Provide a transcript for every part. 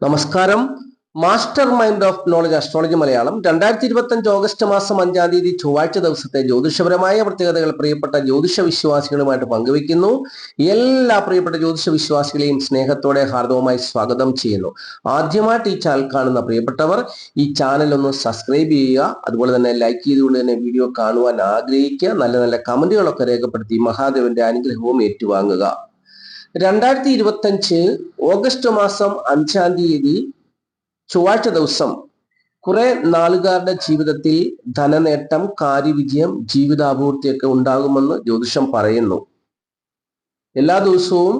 നമസ്കാരം. Mastermind of knowledge astrology Malayalam. രണ്ടായിരത്തി ഇരുപത്തി അഞ്ച് ഓഗസ്റ്റ് മാസം അഞ്ചാം തീയതി ചൊവ്വാഴ്ച ദിവസത്തെ ജ്യോതിഷപരമായ പ്രത്യേകതകൾ പ്രിയപ്പെട്ട ജ്യോതിഷ വിശ്വാസികളുമായിട്ട് പങ്കുവെക്കുന്നു എല്ലാ പ്രിയപ്പെട്ട ജ്യോതിഷ വിശ്വാസികളെയും സ്നേഹത്തോടെ ഹാർദവുമായി സ്വാഗതം ചെയ്യുന്നു. ആദ്യമായിട്ട് ഈ ചാനൽ കാണുന്ന പ്രിയപ്പെട്ടവർ ഈ ചാനൽ ഒന്ന് സബ്സ്ക്രൈബ് ചെയ്യുക. അതുപോലെ തന്നെ ലൈക്ക് ചെയ്തുകൊണ്ട് തന്നെ വീഡിയോ കാണുവാൻ ആഗ്രഹിക്കുക. നല്ല നല്ല കമന്റുകളൊക്കെ രേഖപ്പെടുത്തി മഹാദേവന്റെ അനുഗ്രഹവും ഏറ്റുവാങ്ങുക. രണ്ടായിരത്തി ഇരുപത്തി അഞ്ച് ഓഗസ്റ്റ് മാസം അഞ്ചാം തീയതി ചൊവ്വാഴ്ച ദിവസം കുറെ നാളുകാരുടെ ജീവിതത്തിൽ ധനനേട്ടം കാര്യവിജയം ജീവിതാഭൂർത്തിയൊക്കെ ഉണ്ടാകുമെന്ന് ജ്യോതിഷം പറയുന്നു. എല്ലാ ദിവസവും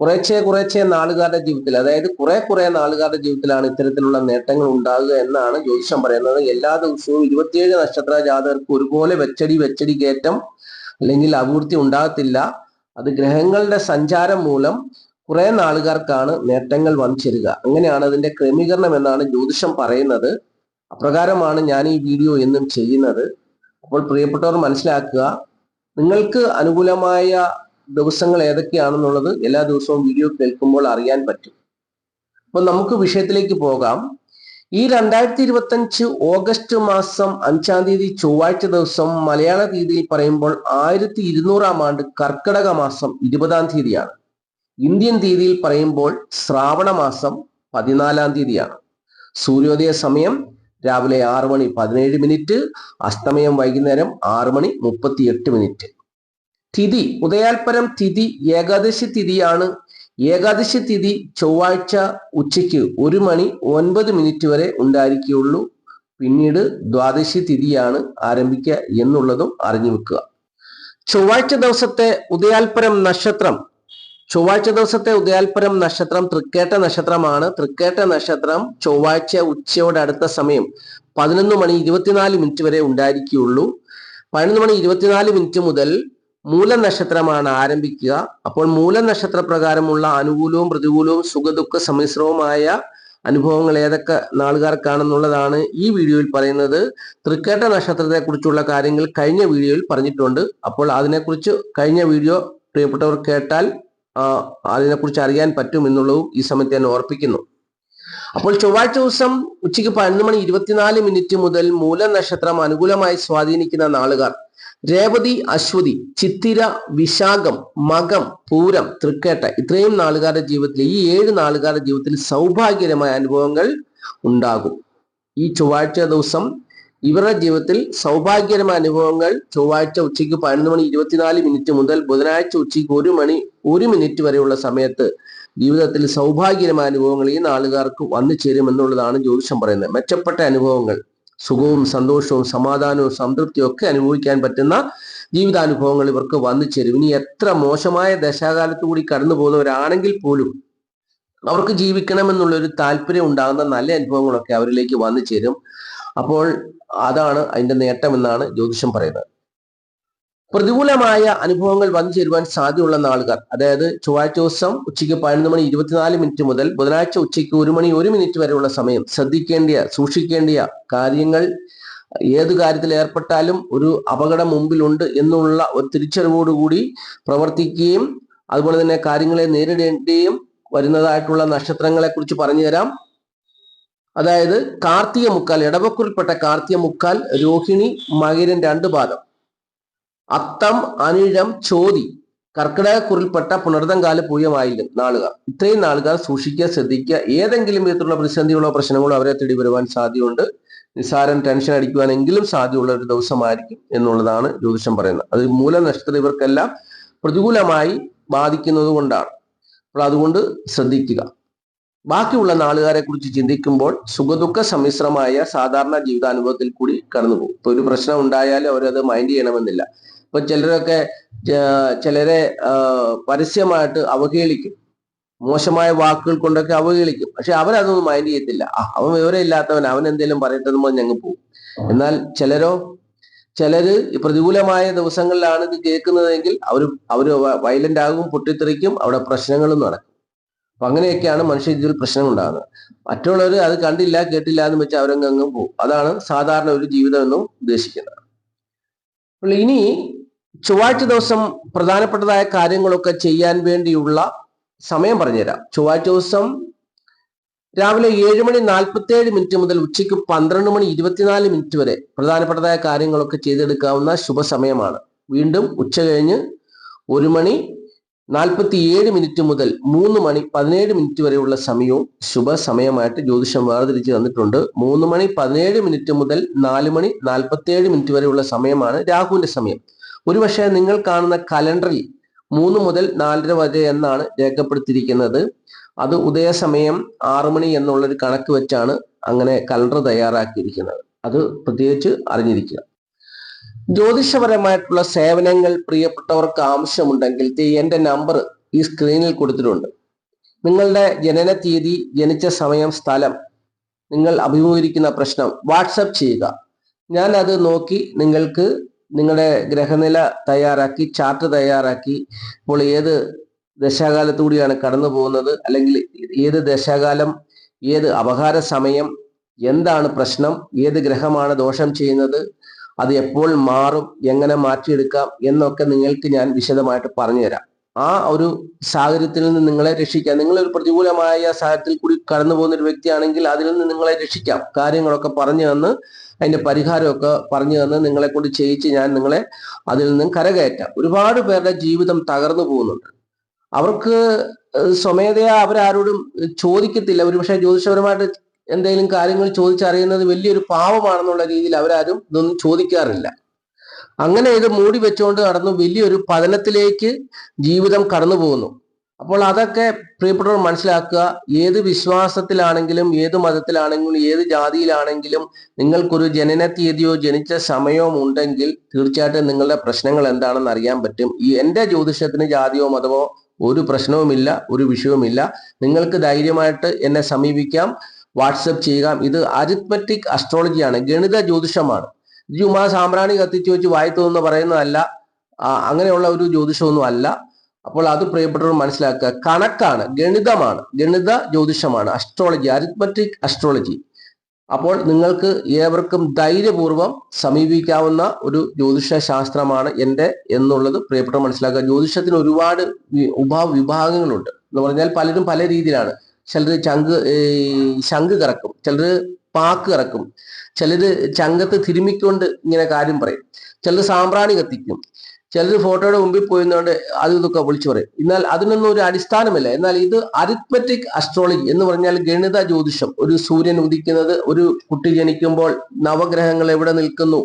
കുറേച്ചെ കുറേച്ചെ നാളുകാരുടെ ജീവിതത്തിൽ അതായത് കുറെ കുറെ നാളുകാരുടെ ജീവിതത്തിലാണ് ഇത്തരത്തിലുള്ള നേട്ടങ്ങൾ ഉണ്ടാകുക എന്നാണ് ജ്യോതിഷം പറയുന്നത്. എല്ലാ ദിവസവും ഇരുപത്തിയേഴ് നക്ഷത്ര ജാതകർക്ക് ഒരുപോലെ വെച്ചടി വെച്ചടി കയറ്റം അല്ലെങ്കിൽ അഭിവൃദ്ധി ഉണ്ടാകത്തില്ല. അത് ഗ്രഹങ്ങളുടെ സഞ്ചാരം മൂലം കുറെ നാളുകാർക്കാണ് നേട്ടങ്ങൾ വന്നു അങ്ങനെയാണ് അതിന്റെ ക്രമീകരണം എന്നാണ് ജ്യോതിഷം പറയുന്നത്. അപ്രകാരമാണ് ഞാൻ ഈ വീഡിയോ എന്നും ചെയ്യുന്നത്. അപ്പോൾ പ്രിയപ്പെട്ടവർ മനസ്സിലാക്കുക നിങ്ങൾക്ക് അനുകൂലമായ ദിവസങ്ങൾ ഏതൊക്കെയാണെന്നുള്ളത് എല്ലാ ദിവസവും വീഡിയോ കേൾക്കുമ്പോൾ അറിയാൻ പറ്റും. അപ്പോൾ നമുക്ക് വിഷയത്തിലേക്ക് പോകാം. ഈ രണ്ടായിരത്തി ഇരുപത്തഞ്ച് ഓഗസ്റ്റ് മാസം അഞ്ചാം തീയതി ചൊവ്വാഴ്ച ദിവസം മലയാള തീയതിയിൽ പറയുമ്പോൾ ആയിരത്തി ഇരുന്നൂറാം ആണ്ട് കർക്കിടക മാസം ഇരുപതാം തീയതിയാണ്. ഇന്ത്യൻ തീയതിയിൽ പറയുമ്പോൾ ശ്രാവണ മാസം പതിനാലാം തീയതിയാണ്. സൂര്യോദയ സമയം രാവിലെ ആറ് മണി പതിനേഴ് മിനിറ്റ് അസ്തമയം വൈകുന്നേരം ആറ് മണി മുപ്പത്തിയെട്ട് മിനിറ്റ്. തിഥി ഉദയാൽപരം തിഥി ഏകാദശി തിഥിയാണ് ഏകാദശി തിഥി ചൊവ്വാഴ്ച ഉച്ചയ്ക്ക് ഒരു മണി ഒൻപത് മിനിറ്റ് വരെ ഉണ്ടായിരിക്കുകയുള്ളൂ. പിന്നീട് ദ്വാദശി തിഥിയാണ് ആരംഭിക്കുക എന്നുള്ളതും അറിഞ്ഞു വെക്കുക. ചൊവ്വാഴ്ച ദിവസത്തെ ഉദയാൽപരം നക്ഷത്രം. ചൊവ്വാഴ്ച ദിവസത്തെ ഉദയാൽപരം നക്ഷത്രം തൃക്കേട്ട നക്ഷത്രമാണ്. തൃക്കേട്ട നക്ഷത്രം ചൊവ്വാഴ്ച ഉച്ചയോട് അടുത്ത സമയം പതിനൊന്ന് മണി ഇരുപത്തിനാല് മിനിറ്റ് വരെ ഉണ്ടായിരിക്കുകയുള്ളൂ. പതിനൊന്ന് മണി ഇരുപത്തിനാല് മിനിറ്റ് മുതൽ മൂല നക്ഷത്രമാണ് ആരംഭിക്കുക. അപ്പോൾ മൂലനക്ഷത്ര പ്രകാരമുള്ള അനുകൂലവും പ്രതികൂലവും സുഖദുഃഖ സമ്മിശ്രവുമായ അനുഭവങ്ങൾ ഏതൊക്കെ നാളുകാർക്കാണെന്നുള്ളതാണ് ഈ വീഡിയോയിൽ പറയുന്നത്. തൃക്കേട്ട നക്ഷത്രത്തെ കുറിച്ചുള്ള കാര്യങ്ങൾ കഴിഞ്ഞ വീഡിയോയിൽ പറഞ്ഞിട്ടുണ്ട്. അപ്പോൾ അതിനെക്കുറിച്ച് കഴിഞ്ഞ വീഡിയോ പ്രിയപ്പെട്ടവർ കേട്ടാൽ അതിനെക്കുറിച്ച് അറിയാൻ പറ്റും എന്നുള്ളതും ഈ സമയത്ത് ഞാൻ ഓർപ്പിക്കുന്നു. അപ്പോൾ ചൊവ്വാഴ്ച ദിവസം ഉച്ചയ്ക്ക് പതിനൊന്ന് മണി ഇരുപത്തിനാല് മിനിറ്റ് മുതൽ മൂലനക്ഷത്രം അനുകൂലമായി സ്വാധീനിക്കുന്ന നാളുകാർ രേവതി അശ്വതി ചിത്തിര വിശാഖം മകം പൂരം തൃക്കേട്ട ഇത്രയും നാളുകാരുടെ ജീവിതത്തിൽ ഈ ഏഴ് നാളുകാരുടെ ജീവിതത്തിൽ സൗഭാഗ്യകരമായ അനുഭവങ്ങൾ ഉണ്ടാകും. ഈ ചൊവ്വാഴ്ച ദിവസം ഇവരുടെ ജീവിതത്തിൽ സൗഭാഗ്യകരമായ അനുഭവങ്ങൾ ചൊവ്വാഴ്ച ഉച്ചയ്ക്ക് പതിനൊന്ന് മണി ഇരുപത്തിനാല് മിനിറ്റ് മുതൽ ബുധനാഴ്ച ഉച്ചയ്ക്ക് ഒരു മണി ഒരു മിനിറ്റ് വരെയുള്ള സമയത്ത് ജീവിതത്തിൽ സൗഭാഗ്യകരമായ അനുഭവങ്ങൾ ഈ നാളുകാർക്ക് വന്നു ചേരുമെന്നുള്ളതാണ് ജ്യോതിഷം പറയുന്നത്. മെച്ചപ്പെട്ട അനുഭവങ്ങൾ. സുഖവും സന്തോഷവും സമാധാനവും സംതൃപ്തിയും ഒക്കെ അനുഭവിക്കാൻ പറ്റുന്ന ജീവിതാനുഭവങ്ങൾ ഇവർക്ക് വന്നു ചേരും. ഇനി എത്ര മോശമായ ദശാകാലത്ത് കൂടി കടന്നു പോകുന്നവരാണെങ്കിൽ പോലും അവർക്ക് ജീവിക്കണമെന്നുള്ള ഒരു താല്പര്യം ഉണ്ടാകുന്ന നല്ല അനുഭവങ്ങളൊക്കെ അവരിലേക്ക് വന്നു ചേരും. അപ്പോൾ അതാണ് അതിന്റെ നേട്ടം എന്നാണ് ജ്യോതിഷം പറയുന്നത്. പ്രതികൂലമായ അനുഭവങ്ങൾ വന്നു ചേരുവാൻ സാധ്യതയുള്ള നാളുകാർ അതായത് ചൊവ്വാഴ്ച ദിവസം ഉച്ചയ്ക്ക് പതിനൊന്ന് മണി ഇരുപത്തിനാല് മിനിറ്റ് മുതൽ ബുധനാഴ്ച ഉച്ചയ്ക്ക് ഒരു മണി ഒരു മിനിറ്റ് വരെയുള്ള സമയം ശ്രദ്ധിക്കേണ്ടിയ സൂക്ഷിക്കേണ്ടിയ കാര്യങ്ങൾ ഏത് കാര്യത്തിൽ ഏർപ്പെട്ടാലും ഒരു അപകടം മുമ്പിലുണ്ട് എന്നുള്ള ഒരു തിരിച്ചറിവോടുകൂടി പ്രവർത്തിക്കുകയും അതുപോലെ തന്നെ കാര്യങ്ങളെ നേരിടേണ്ടിയും വരുന്നതായിട്ടുള്ള നക്ഷത്രങ്ങളെ കുറിച്ച് പറഞ്ഞു തരാം. അതായത് കാർത്തിക മുക്കാൽ ഇടവക്കുറിൽപ്പെട്ട കാർത്തിക മുക്കാൽ രോഹിണി മകരൻ രണ്ട് പാദം. അത്തം അനിഴം ചോതി. കർക്കിടകക്കുറിൽപ്പെട്ട പുണർതങ്കാല പൂയമായില്ല നാളുകാർ ഇത്രയും നാളുകാർ സൂക്ഷിക്കുക ശ്രദ്ധിക്കുക. ഏതെങ്കിലും വിധത്തിലുള്ള പ്രതിസന്ധികളോ പ്രശ്നങ്ങളോ അവരെ തേടി വരുവാൻ സാധ്യതയുണ്ട്. നിസ്സാരം ടെൻഷൻ അടിക്കുവാനെങ്കിലും സാധ്യതയുള്ള ഒരു ദിവസമായിരിക്കും എന്നുള്ളതാണ് ജ്യോതിഷം പറയുന്നത്. അത് മൂല നക്ഷത്രം ഇവർക്കെല്ലാം പ്രതികൂലമായി ബാധിക്കുന്നത് കൊണ്ടാണ്. അപ്പോൾ അതുകൊണ്ട് ശ്രദ്ധിക്കുക. ബാക്കിയുള്ള നാളുകാരെ കുറിച്ച് ചിന്തിക്കുമ്പോൾ സുഖദുഃഖ സമ്മിശ്രമായ സാധാരണ ജീവിതാനുഭവത്തിൽ കൂടി കടന്നുപോകും. ഇപ്പൊ ഒരു പ്രശ്നം ഉണ്ടായാലും അവരത് മൈൻഡ് ചെയ്യണമെന്നില്ല. ഇപ്പൊ ചിലരൊക്കെ ചിലരെ പരസ്യമായിട്ട് അവഹേളിക്കും. മോശമായ വാക്കുകൾ കൊണ്ടൊക്കെ അവഹേളിക്കും. പക്ഷെ അവരതൊന്നും മൈൻഡ് ചെയ്യത്തില്ല. അവൻ വിവരമില്ലാത്തവൻ അവൻ എന്തെങ്കിലും പറയട്ടെന്ന് പറഞ്ഞ് ഞങ്ങൾ പോകും. എന്നാൽ ചിലരോ ചിലര് പ്രതികൂലമായ ദിവസങ്ങളിലാണ് ഇത് കേൾക്കുന്നതെങ്കിൽ അവർ അവർ വയലന്റ് ആകും പൊട്ടിത്തെറിക്കും അവിടെ പ്രശ്നങ്ങളും നടക്കും. അപ്പൊ അങ്ങനെയൊക്കെയാണ് മനുഷ്യ ജീവിതത്തിൽ പ്രശ്നം ഉണ്ടാകുന്നത് മറ്റുള്ളവർ അത് കണ്ടില്ല കേട്ടില്ല എന്ന് വെച്ച് അവരങ്ങ് പോകും. അതാണ് സാധാരണ ഒരു ജീവിതം എന്നും ഉദ്ദേശിക്കുന്നത്. അപ്പോൾ ഇനി ചൊവ്വാഴ്ച ദിവസം പ്രധാനപ്പെട്ടതായ കാര്യങ്ങളൊക്കെ ചെയ്യാൻ വേണ്ടിയുള്ള സമയം പറഞ്ഞുതരാം. ചൊവ്വാഴ്ച ദിവസം രാവിലെ ഏഴ് മണി നാൽപ്പത്തി ഏഴ് മിനിറ്റ് മുതൽ ഉച്ചയ്ക്ക് പന്ത്രണ്ട് മണി ഇരുപത്തിനാല് മിനിറ്റ് വരെ പ്രധാനപ്പെട്ടതായ കാര്യങ്ങളൊക്കെ ചെയ്തെടുക്കാവുന്ന ശുഭസമയമാണ്. വീണ്ടും ഉച്ച കഴിഞ്ഞ് ഒരു മണി നാൽപ്പത്തി ഏഴ് മിനിറ്റ് മുതൽ മൂന്ന് മണി പതിനേഴ് മിനിറ്റ് വരെയുള്ള സമയവും ശുഭസമയമായിട്ട് ജ്യോതിഷം വേർതിരിച്ച് തന്നിട്ടുണ്ട്. മൂന്ന് മണി പതിനേഴ് മിനിറ്റ് മുതൽ നാല് മണി നാൽപ്പത്തി ഏഴ് മിനിറ്റ് വരെയുള്ള സമയമാണ് രാഹുവിന്റെ സമയം. ഒരുപക്ഷെ നിങ്ങൾ കാണുന്ന കലണ്ടറിൽ മൂന്ന് മുതൽ നാലര വരെ എന്നാണ് രേഖപ്പെടുത്തിയിരിക്കുന്നത്. അത് ഉദയസമയം ആറു മണി എന്നുള്ളൊരു കണക്ക് വെച്ചാണ് അങ്ങനെ കലണ്ടർ തയ്യാറാക്കിയിരിക്കുന്നത്. അത് പ്രത്യേകിച്ച് അറിഞ്ഞിരിക്കുക. ജ്യോതിഷപരമായിട്ടുള്ള സേവനങ്ങൾ പ്രിയപ്പെട്ടവർക്ക് ആവശ്യമുണ്ടെങ്കിൽ എന്റെ നമ്പർ ഈ സ്ക്രീനിൽ കൊടുത്തിട്ടുണ്ട്. നിങ്ങളുടെ ജനന തീയതി ജനിച്ച സമയം സ്ഥലം നിങ്ങൾ അഭിമുഖീകരിക്കുന്ന പ്രശ്നം വാട്സപ്പ് ചെയ്യുക. ഞാൻ അത് നോക്കി നിങ്ങൾക്ക് നിങ്ങളുടെ ഗ്രഹനില തയ്യാറാക്കി ചാർട്ട് തയ്യാറാക്കി ഇപ്പോൾ ഏത് ദശാകാലത്തുകൂടിയാണ് കടന്നു പോകുന്നത്? അല്ലെങ്കിൽ ഏത് ദശാകാലം ഏത് അപഹാര സമയം എന്താണ് പ്രശ്നം ഏത് ഗ്രഹമാണ് ദോഷം ചെയ്യുന്നത് അത് എപ്പോൾ മാറും എങ്ങനെ മാറ്റിയെടുക്കാം എന്നൊക്കെ നിങ്ങൾക്ക് ഞാൻ വിശദമായിട്ട് പറഞ്ഞുതരാം. ആ ഒരു സാഹചര്യത്തിൽ നിന്ന് നിങ്ങളെ രക്ഷിക്കാം. നിങ്ങൾ ഒരു പ്രതികൂലമായ സാഹചര്യത്തിൽ കൂടി കടന്നു പോകുന്ന ഒരു വ്യക്തിയാണെങ്കിൽ അതിൽ നിന്ന് നിങ്ങളെ രക്ഷിക്കാം. കാര്യങ്ങളൊക്കെ പറഞ്ഞു തന്ന് അതിന്റെ പരിഹാരമൊക്കെ പറഞ്ഞു തന്ന് നിങ്ങളെ കൊണ്ട് ചെയ്യിച്ച് ഞാൻ നിങ്ങളെ അതിൽ നിന്നും കരകയറ്റാം. ഒരുപാട് പേരുടെ ജീവിതം തകർന്നു പോകുന്നുണ്ട്. അവർക്ക് സ്വമേധയാ അവരാരോടും ചോദിക്കത്തില്ല. ഒരുപക്ഷെ ജ്യോതിഷപരമായിട്ട് എന്തെങ്കിലും കാര്യങ്ങൾ ചോദിച്ചറിയുന്നത് വലിയൊരു പാവമാണെന്നുള്ള രീതിയിൽ അവരാരും ഇതൊന്നും ചോദിക്കാറില്ല. അങ്ങനെ ഇത് മൂടി വെച്ചുകൊണ്ട് നടന്നു വലിയൊരു പതനത്തിലേക്ക് ജീവിതം കടന്നു പോകുന്നു അപ്പോൾ അതൊക്കെ പ്രിയപ്പെട്ടവർ മനസ്സിലാക്കുക. ഏത് വിശ്വാസത്തിലാണെങ്കിലും ഏത് മതത്തിലാണെങ്കിലും ഏത് ജാതിയിലാണെങ്കിലും നിങ്ങൾക്കൊരു ജനന തീയതിയോ ജനിച്ച സമയവും ഉണ്ടെങ്കിൽ തീർച്ചയായിട്ടും നിങ്ങളുടെ പ്രശ്നങ്ങൾ എന്താണെന്ന് അറിയാൻ പറ്റും. ഈ എന്റെ ജ്യോതിഷത്തിന് ജാതിയോ മതമോ ഒരു പ്രശ്നവുമില്ല ഒരു വിഷയവുമില്ല. നിങ്ങൾക്ക് ധൈര്യമായിട്ട് എന്നെ സമീപിക്കാം. വാട്സപ്പ് ചെയ്യാം ഇത് അരിത്മറ്റിക് അസ്ട്രോളജിയാണ് ഗണിത ജ്യോതിഷമാണ്. ജുമാ സാമ്പ്രാണി കത്തിച്ചു വെച്ച് വായിത്തു എന്ന് പറയുന്നതല്ല. അങ്ങനെയുള്ള ഒരു ജ്യോതിഷമൊന്നും അല്ല. അപ്പോൾ അത് പ്രിയപ്പെട്ടവർ മനസ്സിലാക്കുക. കണക്കാണ് ഗണിതമാണ്. ഗണിത ജ്യോതിഷമാണ്. അസ്ട്രോളജി അരിത്മറ്റിക് അസ്ട്രോളജി അപ്പോൾ നിങ്ങൾക്ക് ഏവർക്കും ധൈര്യപൂർവം സമീപിക്കാവുന്ന ഒരു ജ്യോതിഷ ശാസ്ത്രമാണ് എന്റെ എന്നുള്ളത് പ്രിയപ്പെട്ടവർ മനസ്സിലാക്കുക. ജ്യോതിഷത്തിന് ഒരുപാട് ഉപവിഭാഗങ്ങളുണ്ട് എന്ന് പറഞ്ഞാൽ പലരും പല രീതിയിലാണ്. ചിലർ ചങ്ക് ശംഖ് കറക്കും. ചിലർ പാക്ക് ഇറക്കും. ചിലര് ചങ്കത്ത് തിരുമിക്കൊണ്ട് ഇങ്ങനെ കാര്യം പറയും. ചിലർ സാമ്പ്രാണി കത്തിക്കും. ചിലർ ഫോട്ടോയുടെ മുമ്പിൽ പോയിരുന്നോണ്ട് അത് ഇതൊക്കെ വിളിച്ചു പറയും. എന്നാൽ അതിനൊന്നും ഒരു അടിസ്ഥാനമില്ല. എന്നാൽ ഇത് അരിത്മെറ്റിക് അസ്ട്രോളജി എന്ന് പറഞ്ഞാൽ ഗണിത ജ്യോതിഷം. ഒരു സൂര്യൻ ഉദിക്കുന്നത് ഒരു കുട്ടി ജനിക്കുമ്പോൾ നവഗ്രഹങ്ങൾ എവിടെ നിൽക്കുന്നു?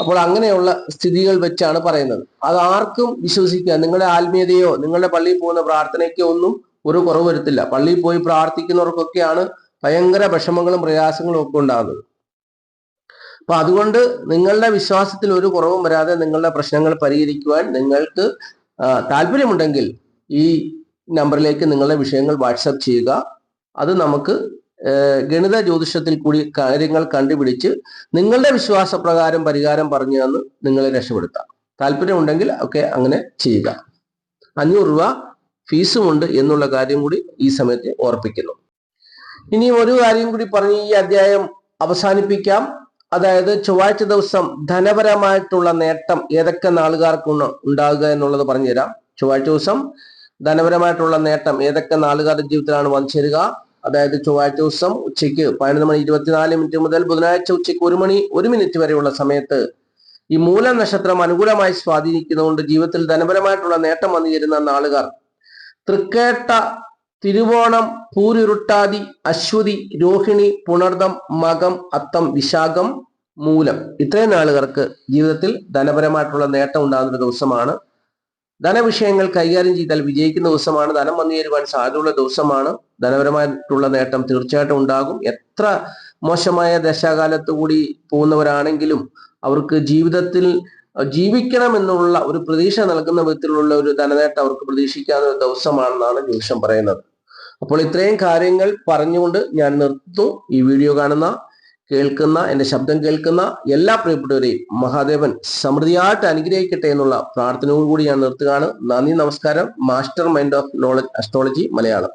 അപ്പോൾ അങ്ങനെയുള്ള സ്ഥിതികൾ വെച്ചാണ് പറയുന്നത്. അത് ആർക്കും വിശ്വസിക്കുക നിങ്ങളുടെ ആത്മീയതയോ നിങ്ങളുടെ പള്ളിയിൽ പോകുന്ന പ്രാർത്ഥനയ്ക്കോ ഒന്നും ഒരു കുറവ് വരുത്തില്ല. പള്ളിയിൽ പോയി പ്രാർത്ഥിക്കുന്നവർക്കൊക്കെയാണ് ഭയങ്കര വിഷമങ്ങളും പ്രയാസങ്ങളും ഒക്കെ ഉണ്ടാകുന്നത്. അപ്പൊ അതുകൊണ്ട് നിങ്ങളുടെ വിശ്വാസത്തിൽ ഒരു കുറവും വരാതെ നിങ്ങളുടെ പ്രശ്നങ്ങൾ പരിഹരിക്കുവാൻ നിങ്ങൾക്ക് താല്പര്യമുണ്ടെങ്കിൽ ഈ നമ്പറിലേക്ക് നിങ്ങളുടെ വിഷയങ്ങൾ വാട്സപ്പ് ചെയ്യുക. അത് നമുക്ക് ഗണിത ജ്യോതിഷത്തിൽ കൂടി കാര്യങ്ങൾ കണ്ടുപിടിച്ച് നിങ്ങളുടെ വിശ്വാസപ്രകാരം പരിഹാരം പറഞ്ഞു തന്ന് നിങ്ങളെ രക്ഷപ്പെടുത്താം. താല്പര്യമുണ്ടെങ്കിൽ ഒക്കെ അങ്ങനെ ചെയ്യുക. അഞ്ഞൂറ് രൂപ ഫീസുമുണ്ട് എന്നുള്ള കാര്യം കൂടി ഈ സമയത്ത് ഓർപ്പിക്കുന്നു. ഇനി ഒരു കാര്യം കൂടി പറഞ്ഞ് ഈ അധ്യായം അവസാനിപ്പിക്കാം. അതായത് ചൊവ്വാഴ്ച ദിവസം ധനപരമായിട്ടുള്ള നേട്ടം ഏതൊക്കെ നാളുകാർക്ക് ഉണ്ടാകുക എന്നുള്ളത് പറഞ്ഞുതരാം. ചൊവ്വാഴ്ച ദിവസം ധനപരമായിട്ടുള്ള നേട്ടം ഏതൊക്കെ നാളുകാരുടെ ജീവിതത്തിലാണ് വന്നു ചേരുക അതായത് ചൊവ്വാഴ്ച ദിവസം ഉച്ചയ്ക്ക് പതിനൊന്ന് മണി ഇരുപത്തിനാല് മിനിറ്റ് മുതൽ ബുധനാഴ്ച ഉച്ചയ്ക്ക് ഒരു മണി ഒരു മിനിറ്റ് വരെയുള്ള സമയത്ത് ഈ മൂല നക്ഷത്രം അനുകൂലമായി സ്വാധീനിക്കുന്നതുകൊണ്ട് ജീവിതത്തിൽ ധനപരമായിട്ടുള്ള നേട്ടം വന്നു ചേരുന്ന നാളുകാർ തൃക്കേട്ട തിരുവോണം പൂരുരുട്ടാതി അശ്വതി രോഹിണി പുണർദം മകം അത്തം വിശാഖം മൂലം. ഇത്രയും നാളുകൾക്ക് ജീവിതത്തിൽ ധനപരമായിട്ടുള്ള നേട്ടം ഉണ്ടാകുന്ന ദിവസമാണ്. ധനവിഷയങ്ങൾ കൈകാര്യം ചെയ്താൽ വിജയിക്കുന്ന ദിവസമാണ്. ധനം വന്നു ചേരുവാൻ സാധ്യതയുള്ള ദിവസമാണ്. ധനപരമായിട്ടുള്ള നേട്ടം തീർച്ചയായിട്ടും ഉണ്ടാകും. എത്ര മോശമായ ദശാകാലത്ത് കൂടി പോകുന്നവരാണെങ്കിലും അവർക്ക് ജീവിതത്തിൽ ജീവിക്കണം എന്നുള്ള ഒരു പ്രതീക്ഷ നൽകുന്ന വിധത്തിലുള്ള ഒരു ധനനേട്ടം അവർക്ക് പ്രതീക്ഷിക്കാവുന്ന ഒരു ദിവസമാണെന്നാണ് ജ്യോതിഷം പറയുന്നത്. അപ്പോൾ ഇത്രയും കാര്യങ്ങൾ പറഞ്ഞുകൊണ്ട് ഞാൻ നിർത്തും. ഈ വീഡിയോ കാണുന്ന കേൾക്കുന്ന എന്റെ ശബ്ദം കേൾക്കുന്ന എല്ലാ പ്രിയപ്പെട്ടവരെയും മഹാദേവൻ സമൃദ്ധിയായിട്ട് അനുഗ്രഹിക്കട്ടെ എന്നുള്ള പ്രാർത്ഥനയോടുകൂടി ഞാൻ നിർത്തുകയാണ്. നന്ദി നമസ്കാരം. Master mind of knowledge astrology Malayalam.